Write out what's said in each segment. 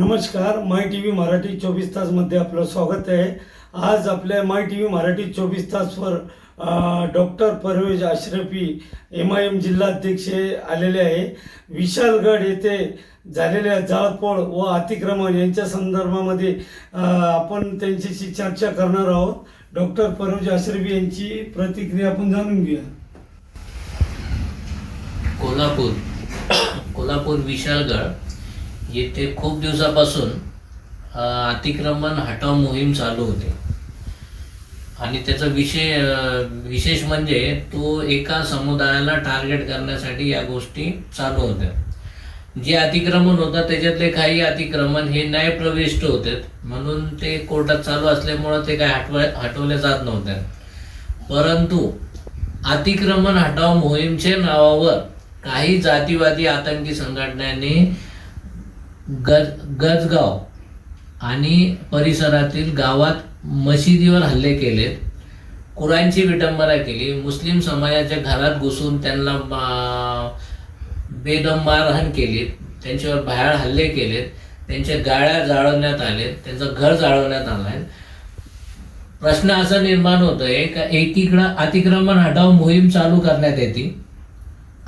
नमस्कार माय T V Marathi चोवीस तासमध्ये आपलं स्वागत आहे. आज आपल्या माय टी व्ही मराठी चोवीस तासवर doctor Parvez Ashrafi M I M जिल्हाध्यक्ष आलेले आहे. विशालगड येथे झालेल्या जाळपोळ व अतिक्रमण यांच्या संदर्भामध्ये आपण त्यांच्याशी चर्चा करणार आहोत. डॉक्टर परवेज अश्रफी यांची प्रतिक्रिया आपण जाणून घेऊया. कोल्हापूर कोल्हापूर विशालगड. येथे खूप दिवसापासून अतिक्रमण हटाव मोहीम चालू होते. आणि त्याचा विषय विशेष म्हणजे तो एका समुदायाला टार्गेट करण्यासाठी या गोष्टी चालू होत्या. जे अतिक्रमण होतं त्याच्यातले काही अतिक्रमण हे न्यायप्रविष्ट होते. म्हणून ते कोर्टात चालू असल्यामुळं ते काही हटव हटवले जात नव्हते. परंतु अतिक्रमण हटाव मोहीमच्या नावावर काही जातीवादी आतंकी संघटनांनी गज गजगाव आणि परिसरातील गावात मशिदीवर हल्ले केलेत कुरांची विटंबना केली. मुस्लिम समाजाच्या घरात घुसून त्यांना बेदम मारहाण केली. त्यांच्यावर भयाळ हल्ले केलेत त्यांच्या गाड्या जाळवण्यात आलेत त्यांचं घर जाळवण्यात आलं आहे प्रश्न असा निर्माण होतोय का एकीकडं अतिक्रमण हटाव मोहीम चालू करण्यात येते.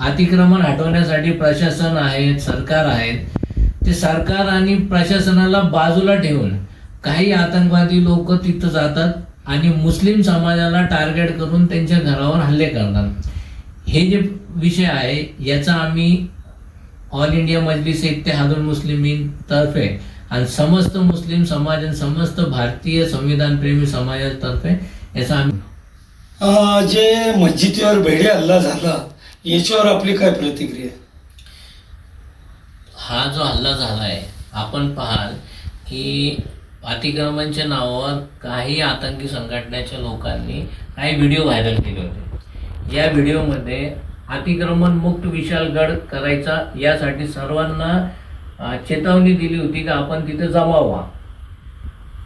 अतिक्रमण हटवण्यासाठी प्रशासन आहेत सरकार आहेत. ते सरकार आणि प्रशासनाला बाजूला ठेवून काही आतंकवादी लोक तिथं जातात आणि मुस्लिम समाजाला टार्गेट करून त्यांच्या घरावर हल्ले करतात. हे जे विषय आहे याचा आम्ही ऑल इंडिया मजलिस इत्तेहादुल मुस्लिमीन तर्फे आणि समस्त मुस्लिम समाज आणि समस्त भारतीय संविधान प्रेमी समाजातर्फे याचा आम्ही जे मस्जिदीवर भेडे हल्ला झाला याच्यावर आपली काय प्रतिक्रिया? हा जो हल्ला झाला आहे आपण पाहाल की अतिक्रमणच्या नावावर काही आतंकी संघटनेच्या लोकांनी काही व्हिडिओ व्हायरल केले होते. या व्हिडिओमध्ये अतिक्रमण मुक्त विशालगड करायचा यासाठी सर्वांना चेतावणी दिली होती की आपण तिथे जमा व्हा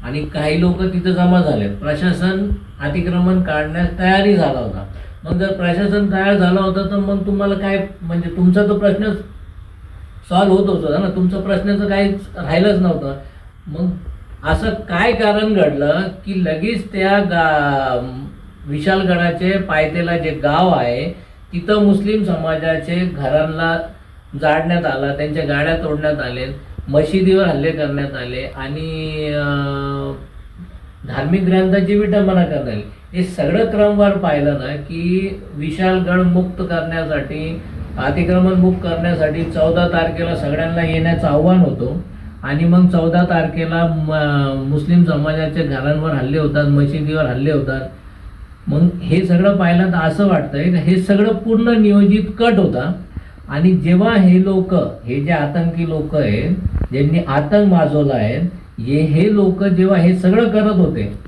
आणि काही लोक तिथं जमा झाले प्रशासन अतिक्रमण काढण्यास तयारी झाला होता. मग जर प्रशासन तयार झाला होता तर मग तुम्हाला काय म्हणजे तुमचा तो प्रश्नच सॉल्व्ह होत होतं ना. तुमचं प्रश्नाचं काहीच राहिलंच नव्हतं. मग असं काय कारण घडलं की लगेच त्या गा विशालगडाचे पायथ्याला जे गाव आहे तिथं मुस्लिम समाजाचे घरांना जाळण्यात आला त्यांच्या गाड्या तोडण्यात आले मशिदीवर हल्ले करण्यात आले आणि धार्मिक ग्रंथाची विटंबना करण्यात आली. हे सगळं क्रमवार पाहिलं ना की विशालगड मुक्त करण्यासाठी अतिक्रमण बुक करण्यासाठी चौदा तारखेला सगळ्यांना येण्याचं आव्हान होतं. आणि मग चौदा तारखेला म- मुस्लिम समाजाच्या घरांवर हल्ले होतात मशिदीवर हल्ले होतात. मग हे सगळं पाहिलं तर असं वाटतंय का हे सगळं पूर्ण नियोजित कट होता. आणि जेव्हा हे लोक हे जे आतंकी लोक आहेत ज्यांनी आतंक माजवला आहे हे हे लोक जेव्हा हे सगळं करत होते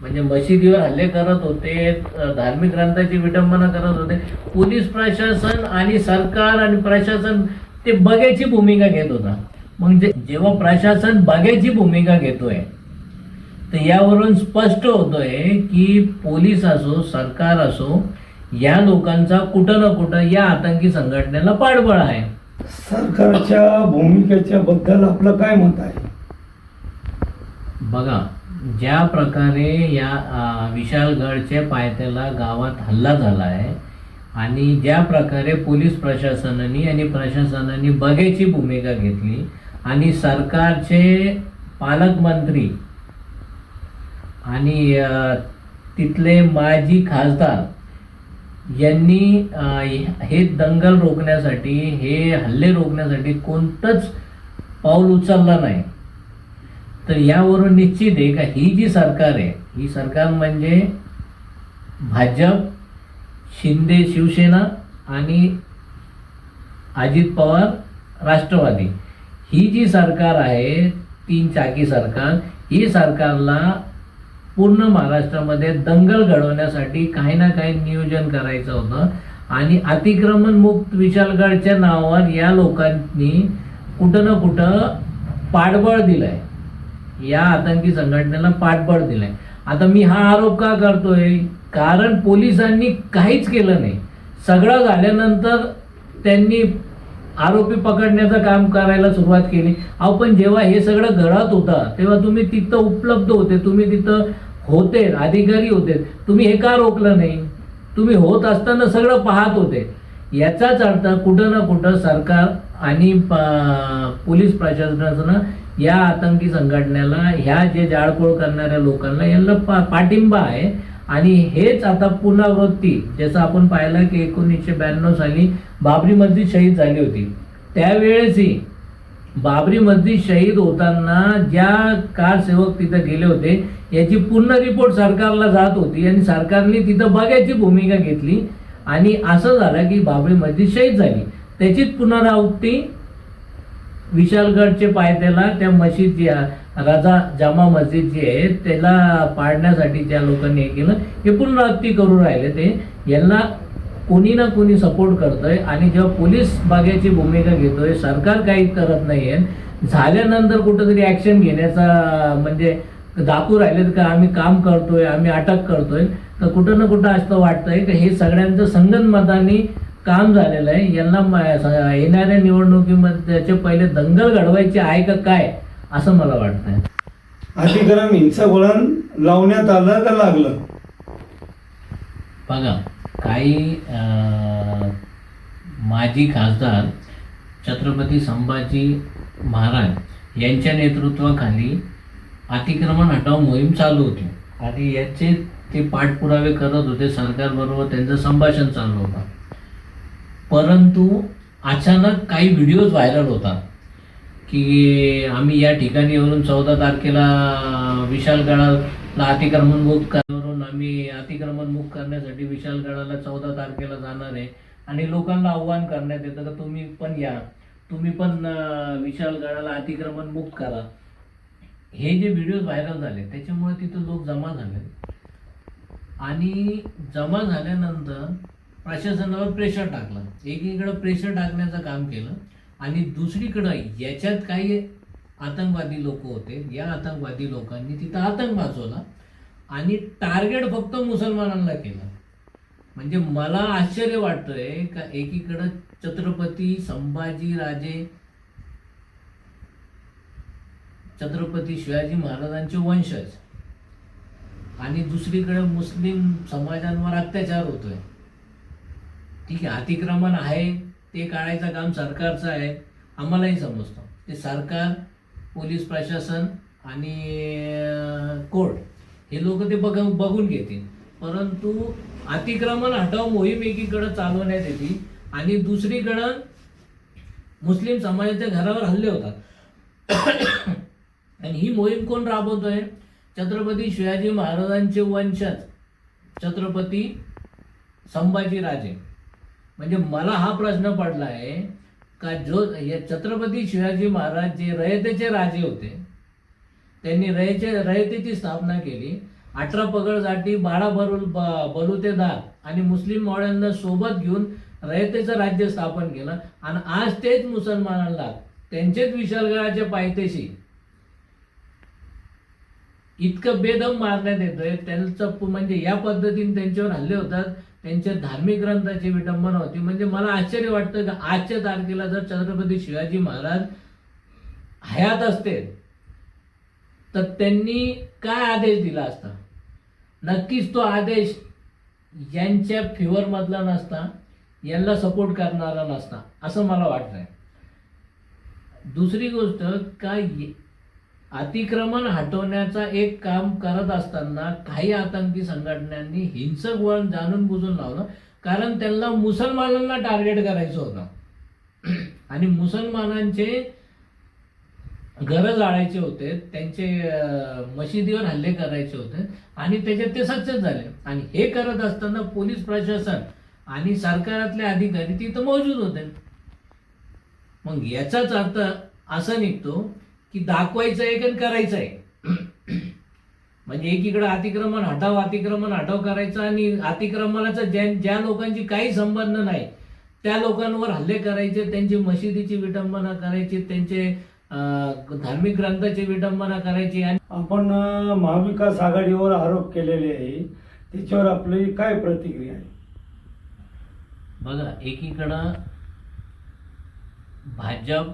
म्हणजे मशिदीवर हल्ले करत होते धार्मिक ग्रंथाची विटंबना करत होते. पोलीस प्रशासन आणि सरकार आणि प्रशासन ते बघ्याची भूमिका घेत होता. म्हणजे जेव्हा प्रशासन बघ्याची भूमिका घेतोय तर यावरून स्पष्ट होतोय की पोलीस असो सरकार असो या लोकांचा कुठं ना कुठं या आतंकी संघटनेला पाठबळ आहे. सरकारच्या भूमिकेच्या बद्दल आपलं काय मत आहे? बघा ज्या प्रकारे या विशालगडच्या पायथ्याला गावात हल्ला झाला आहे आणि ज्या प्रकारे पोलीस प्रशासनाने आणि प्रशासनाने बघेची भूमिका घेतली आणि सरकारचे पालकमंत्री आणि तिथले माजी खासदार यांनी हे दंगल रोखण्यासाठी हे हल्ले रोखण्यासाठी कोणतंच पाऊल उचललं नाही. तर यावरून निश्चित आहे का ही जी सरकार आहे ही सरकार म्हणजे भाजप शिंदे शिवसेना आणि अजित पवार राष्ट्रवादी. ही जी सरकार आहे तीन चाकी सरकार ही सरकारला पूर्ण महाराष्ट्रामध्ये दंगल घडवण्यासाठी काही ना काही नियोजन करायचं होतं आणि अतिक्रमण मुक्त विशालगडच्या नावावर या लोकांनी कुठं ना कुठं पाठबळ दिलंय. या आतंकी संघटनेला पाठबळ दिलंय. आता मी हा आरोप का करतोय? कारण पोलिसांनी काहीच केलं नाही. सगळं झाल्यानंतर त्यांनी आरोपी पकडण्याचं काम करायला सुरुवात केली. अहो पण जेव्हा हे सगळं घडत होतं तेव्हा तुम्ही तिथं उपलब्ध होते. तुम्ही तिथं होते अधिकारी होते. तुम्ही हे का रोखलं नाही? तुम्ही होत असताना सगळं पाहत होते. याचाच अर्थ कुठं ना कुठं सरकार आणि पोलीस प्रशासनानं या आतंकी संघटनेला ह्या जे जाळपोळ करणाऱ्या लोकांना यांना पा पाठिंबा आहे. आणि हेच आता पुनरावृत्ती जसं आपण पाहिलं की एकोणीसशे ब्याण्णव साली बाबरी मस्जिद शहीद झाली होती. त्यावेळेसही बाबरी मस्जिद शहीद होताना ज्या कारसेवक तिथं गेले होते याची पूर्ण रिपोर्ट सरकारला जात होती आणि सरकारने तिथं बघायची भूमिका घेतली. आणि असं झालं की बाबरी मस्जिद शहीद झाली. त्याचीच पुनरावृत्ती विशालगडचे पायथ्याला त्या मशीद राजा जामा मस्जिद जी आहे त्याला पाडण्यासाठी ज्या लोकांनी हे केलं. हे पुनरावृत्ती करून राहिले ते. यांना कोणी ना कोणी सपोर्ट करतोय आणि जेव्हा पोलीस बागेची भूमिका घेतोय सरकार काही करत नाहीये. झाल्यानंतर कुठंतरी ऍक्शन घेण्याचा म्हणजे दाखवू राहिले का आम्ही काम करतोय आम्ही अटक करतोय. तर कुठं ना कुठं असं वाटतंय की हे सगळ्यांचं संगनमताने काम झालेलं आहे. यांना येणाऱ्या निवडणुकीमध्ये त्याचे पहिले दंगल घडवायची आहे का काय असं मला वाटतंय. अतिक्रम हिंसा वळण लावण्यात आलं का लागलं? बघा काही माजी खासदार छत्रपती संभाजी महाराज यांच्या नेतृत्वाखाली अतिक्रमण हटाव मोहीम चालू होती. आणि याचे ते पाठपुरावे करत होते सरकारबरोबर. त्यांचं संभाषण चालू होतं. परंतु अचानक काही व्हिडिओज व्हायरल होतात. की आम्ही या ठिकाणी येऊन चौदा तारखेला विशालगडाला अतिक्रमण मुक्त करण्यावरून आम्ही अतिक्रमण मुक्त करण्यासाठी विशालगडाला चौदा तारखेला जाणार आहे. आणि लोकांना आव्हान करण्यात येतं का तुम्ही पण या. तुम्ही पण विशालगडाला अतिक्रमण मुक्त करा. हे जे व्हिडिओज व्हायरल झाले त्याच्यामुळे तिथं लोक जमा झाले. आणि जमा झाल्यानंतर प्रशासनावर प्रेशर टाकलं. एकीकडं प्रेशर टाकण्याचं काम केलं आणि दुसरीकडं याच्यात काही आतंकवादी लोक होते. या आतंकवादी लोकांनी तिथं आतंक वाचवला आणि टार्गेट फक्त मुसलमानांना केलं. म्हणजे मला आश्चर्य वाटतंय का एकीकडं छत्रपती संभाजी राजे छत्रपती शिवाजी महाराजांचे वंशज आणि दुसरीकडे मुस्लिम समाजांवर अत्याचार होतोय. ठीक आहे अतिक्रमण आहे ते काढायचं काम सरकारचं आहे आम्हालाही समजतं. ते सरकार पोलीस प्रशासन आणि कोर्ट हे लोक ते बघ बघून घेतील. परंतु अतिक्रमण हटाव मोहीम एकीकडं चालवण्यात येते आणि दुसरीकडं मुस्लिम समाजाच्या घरावर हल्ले होतात. आणि ही मोहीम कोण राबवतोय? छत्रपती शिवाजी महाराजांचे वंशज. छत्रपती संभाजीराजे. म्हणजे मला हा प्रश्न पडला आहे का जो हे छत्रपती शिवाजी महाराज जे रयतेचे राजे होते त्यांनी रयचे रयतेची स्थापना केली. अठरा पगडसाठी बाळा बरुल ब- बलुतेदार आणि मुस्लिम मावळ्यांना सोबत घेऊन रयतेचं राज्य स्थापन केलं. आणि आज तेच मुसलमानांना त्यांचेच विशालगडाच्या पायथ्याशी इतकं बेदम मारण्यात येतोय. त्यांचं म्हणजे या पद्धतीने त्यांच्यावर हल्ले होतात. त्यांच्या धार्मिक ग्रंथाची विटंबना होती. म्हणजे मला आश्चर्य वाटतं की आजच्या तारखेला जर छत्रपती शिवाजी महाराज हयात असते तर त्यांनी काय आदेश दिला असता? नक्कीच तो आदेश यांच्या फेवरमधला नसता यांना सपोर्ट करणारा नसता असं मला वाटतंय. दुसरी गोष्ट काय अतिक्रमण हटवण्याचा एक काम करत असताना काही आतंकी संघटनांनी हिंसक वळण जाणून बुजून लावलं. कारण त्यांना मुसलमानांना टार्गेट करायचं होतं. आणि मुसलमानांचे घरं जाळायचे होते त्यांचे मशिदीवर हल्ले करायचे होते आणि त्याच्यात ते सक्सेस झाले. आणि हे करत असताना पोलीस प्रशासन आणि सरकारातले अधिकारी तिथं मौजूद होते. मग याचाच अर्थ असा निघतो की दाखवायचं आहे आणि करायचं आहे म्हणजे एकीकडे अतिक्रमण हटाव अतिक्रमण हटाव करायचं आणि अतिक्रमणाचा ज्या ज्या लोकांची काही संबंध नाही त्या लोकांवर हल्ले करायचे त्यांची मशिदीची विटंबना करायची त्यांचे धार्मिक ग्रंथाची विटंबना करायची आणि आपण महाविकास आघाडीवर आरोप केलेले आहे त्याच्यावर आपली काय प्रतिक्रिया आहे? बघा एकीकडं भाजप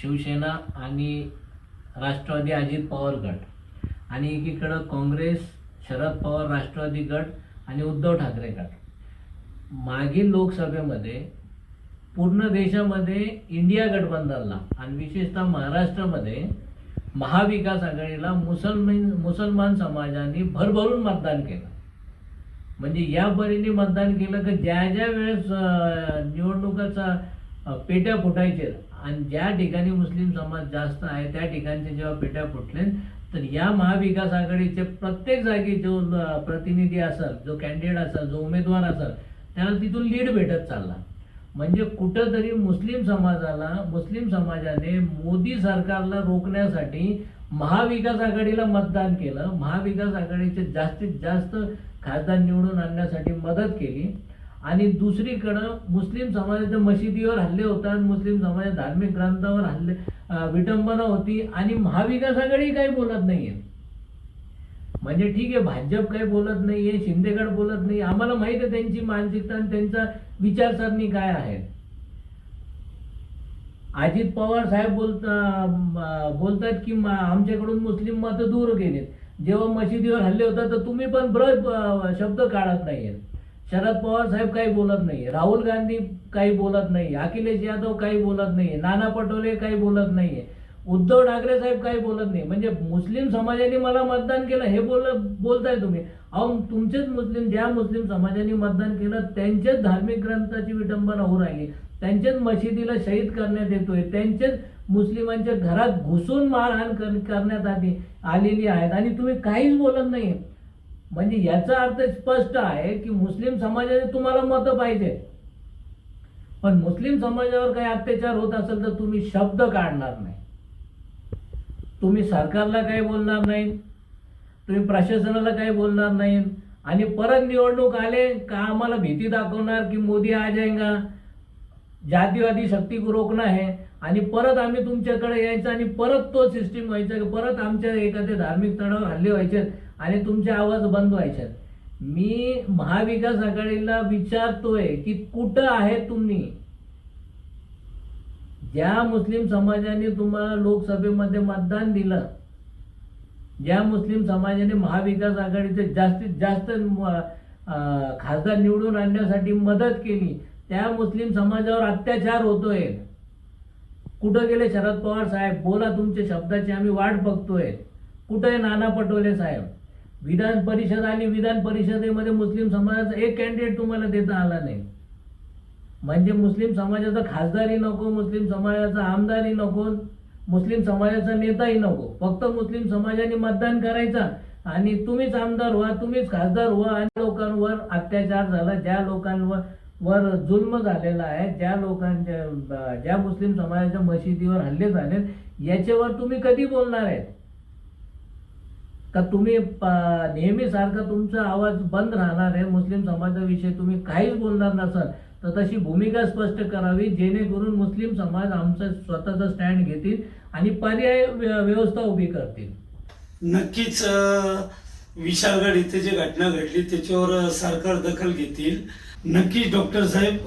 शिवसेना आणि राष्ट्रवादी अजित पवार गट. आणि एकीकडं काँग्रेस शरद पवार राष्ट्रवादी गट आणि उद्धव ठाकरे गट. मागील लोकसभेमध्ये पूर्ण देशामध्ये इंडिया गठबंधनला आणि विशेषतः महाराष्ट्रामध्ये महाविकास आघाडीला मुसलमान मुसलमान समाजाने भरभरून मतदान केलं. म्हणजे या परीने मतदान केलं की ज्या ज्या वेळेस निवडणुकाचा पेट्या फुटायचे. आणि ज्या ठिकाणी मुस्लिम समाज जास्त आहे त्या ठिकाणचे जेव्हा पेट्या फुटले तर या महाविकास आघाडीचे प्रत्येक जागी जो प्रतिनिधी असेल जो कॅन्डिडेट असेल जो उमेदवार असेल त्याला तिथून लीड भेटत चालला. म्हणजे कुठंतरी मुस्लिम समाजाला मुस्लिम समाजाने मोदी सरकारला रोखण्यासाठी महाविकास आघाडीला मतदान केलं. महाविकास आघाडीचे जास्तीत जास्त खासदार निवडून आणण्यासाठी मदत केली. आणि दुसरीकडं मुस्लिम समाजाच्या मशिदीवर हल्ले होतात मुस्लिम समाजात धार्मिक ग्रंथावर हल्ले विटंबना होती आणि महाविकास आघाडी काही बोलत नाहीये. म्हणजे ठीक आहे भाजप काही बोलत नाहीये शिंदेगड बोलत नाही आम्हाला माहीत आहे त्यांची मानसिकता आणि त्यांचा विचारसरणी काय आहे. अजित पवार साहेब बोलता बोलतात की आमच्याकडून मुस्लिम मत दूर गेलेत जेव्हा मशिदीवर हल्ले होतात तर तुम्ही पण ब्रज शब्द काढत नाहीयेत. शरद पवार साहेब काही बोलत नाही राहुल गांधी काही बोलत नाही अखिलेश यादव काही बोलत नाही नाना पटोले काही बोलत नाहीये. उद्धव ठाकरे साहेब काही बोलत नाही म्हणजे मुस्लिम समाजाने मला मतदान केलं हे बोल बोलताय तुम्ही. अहो तुमचेच मुस्लिम ज्या मुस्लिम समाजाने मतदान केलं त्यांचेच धार्मिक ग्रंथाची विटंबना होऊ राहिली. त्यांचेच मशिदीला शहीद करण्यात येतोय. त्यांचेच मुस्लिमांच्या घरात घुसून मारहाण कर- करण्यात आली आलेली आहेत. आणि तुम्ही काहीच बोलत नाही म्हणजे याचा अर्थ स्पष्ट आहे की मुस्लिम समाजाने तुम्हाला मतं पाहिजे. पण मुस्लिम समाजावर काही अत्याचार होत असेल तर तुम्ही शब्द काढणार नाही. तुम्ही सरकारला काही बोलणार नाही. तुम्ही प्रशासनाला काही बोलणार नाही. आणि परत निवडणूक आले का आम्हाला भीती दाखवणार की मोदी आ जाएगा जातीवादी शक्ती को रोखणं आहे. आणि परत आम्ही तुमच्याकडे यायचं आणि परत तो सिस्टीम व्हायचा की परत आमच्या एखाद्या धार्मिक तणावर हल्ले व्हायचे आणि तुमचे आवाज बंद व्हायचे. मी महाविकास आघाडीला विचारतोय की कुठं आहे तुम्ही? ज्या मुस्लिम समाजाने तुम्हाला लोकसभेमध्ये मतदान दिलं ज्या मुस्लिम समाजाने महाविकास आघाडीचे जास्तीत जास्त खासदार निवडून आणण्यासाठी मदत केली त्या मुस्लिम समाजावर अत्याचार होतोय. कुठं गेले शरद पवार साहेब? बोला तुमच्या शब्दाची आम्ही वाट बघतोय. कुठं आहे नाना पटोले साहेब? विधान परिषद आणि विधान परिषदेमध्ये मुस्लिम समाजाचा एक कॅन्डिडेट तुम्हाला देता आला नाही. म्हणजे मुस्लिम समाजाचा खासदारही नको मुस्लिम समाजाचा आमदारही नको मुस्लिम समाजाचा नेताही नको. फक्त मुस्लिम समाजाने मतदान करायचा आणि तुम्हीच आमदार व्हा तुम्हीच खासदार व्हा आणि लोकांवर अत्याचार झाला. ज्या लोकांवर वर जुल्म झालेला आहे. ज्या लोकांच्या ज्या मुस्लिम समाजाच्या मशिदीवर हल्ले झाले याच्यावर तुम्ही कधी बोलणार आहेत? का तुम्ही नेहमी नेहमीसारखा तुमचा आवाज बंद राहणार आहे? मुस्लिम समाजाविषयी तुम्ही काहीच बोलणार नसाल तर तशी भूमिका स्पष्ट करावी जेणेकरून मुस्लिम समाज आमचं स्वतःचा स्टँड घेतील आणि पर्याय व्यवस्था उभी करतील. नक्कीच विशाळगड इथे जी घटना घडली त्याच्यावर सरकार दखल घेतील. नक्कीच डॉक्टर साहेब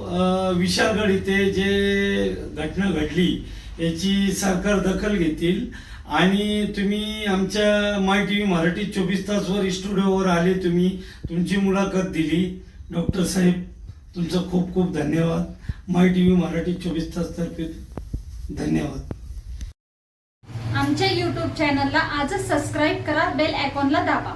विशाळगड इथे जे घटना घडली याची सरकार दखल घेतील. आणि तुम्ही आमच्या माय टी व्ही मराठी चोवीस तासवर स्टुडिओवर आले तुम्ही तुमची मुलाखत दिली. डॉक्टर साहेब तुमचं खूप खूप धन्यवाद. माय टी व्ही मराठी चोवीस तास तर्फे धन्यवाद. आमच्या यूट्यूब चॅनलला आजच सबस्क्राईब करा बेल आयकॉनला दाबा.